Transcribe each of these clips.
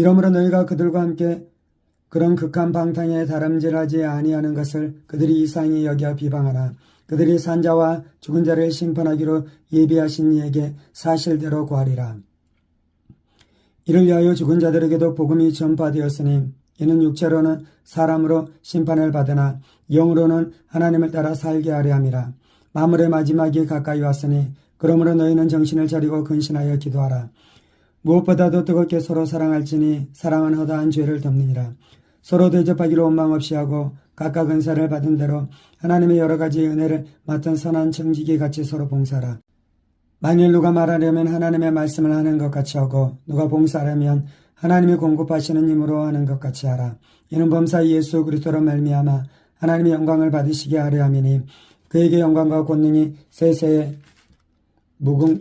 이러므로 너희가 그들과 함께 그런 극한 방탕에 다름질하지 아니하는 것을 그들이 이상히 여겨 비방하라. 그들이 산자와 죽은 자를 심판하기로 예비하신 이에게 사실대로 구하리라. 이를 위하여 죽은 자들에게도 복음이 전파되었으니 이는 육체로는 사람으로 심판을 받으나 영으로는 하나님을 따라 살게 하려 함이라. 마물의 마지막이 가까이 왔으니 그러므로 너희는 정신을 차리고 근신하여 기도하라. 무엇보다도 뜨겁게 서로 사랑할지니 사랑은 허다한 죄를 덮느니라. 서로 대접하기로 원망 없이 하고 각각 은사를 받은 대로 하나님의 여러 가지 은혜를 맡은 선한 청지기 같이 서로 봉사하라. 만일 누가 말하려면 하나님의 말씀을 하는 것 같이 하고 누가 봉사하려면 하나님이 공급하시는 힘으로 하는 것 같이 하라. 이는 범사 예수 그리스도로 말미암아 하나님의 영광을 받으시게 하려 함이니 그에게 영광과 권능이 세세에 무궁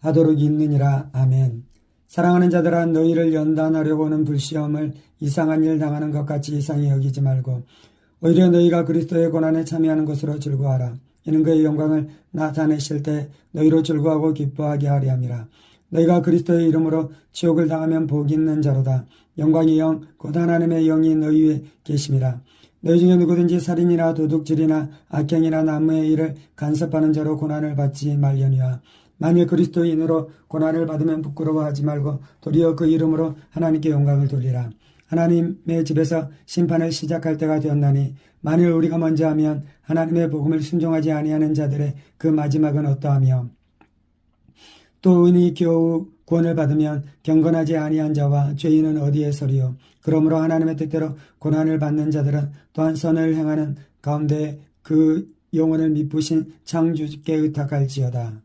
하도록 있느니라. 아멘. 사랑하는 자들아 너희를 연단하려고 하는 불시험을 이상한 일 당하는 것 같이 이상히 여기지 말고 오히려 너희가 그리스도의 고난에 참여하는 것으로 즐거워하라. 이는 그의 영광을 나타내실 때 너희로 즐거워하고 기뻐하게 하려 함이라. 너희가 그리스도의 이름으로 지옥을 당하면 복이 있는 자로다. 영광의 영, 곧 하나님의 영이 너희 위에 계심이라. 너희 중에 누구든지 살인이나 도둑질이나 악행이나 나무의 일을 간섭하는 자로 고난을 받지 말려니와 만일 그리스도인으로 고난을 받으면 부끄러워하지 말고 도리어 그 이름으로 하나님께 영광을 돌리라. 하나님의 집에서 심판을 시작할 때가 되었나니 만일 우리가 먼저 하면 하나님의 복음을 순종하지 아니하는 자들의 그 마지막은 어떠하며 또 은이 겨우 구원을 받으면 경건하지 아니한 자와 죄인은 어디에 서리요 그러므로 하나님의 뜻대로 고난을 받는 자들은 또한 선을 행하는 가운데 그 영혼을 미쁘신 창주께 의탁할지어다.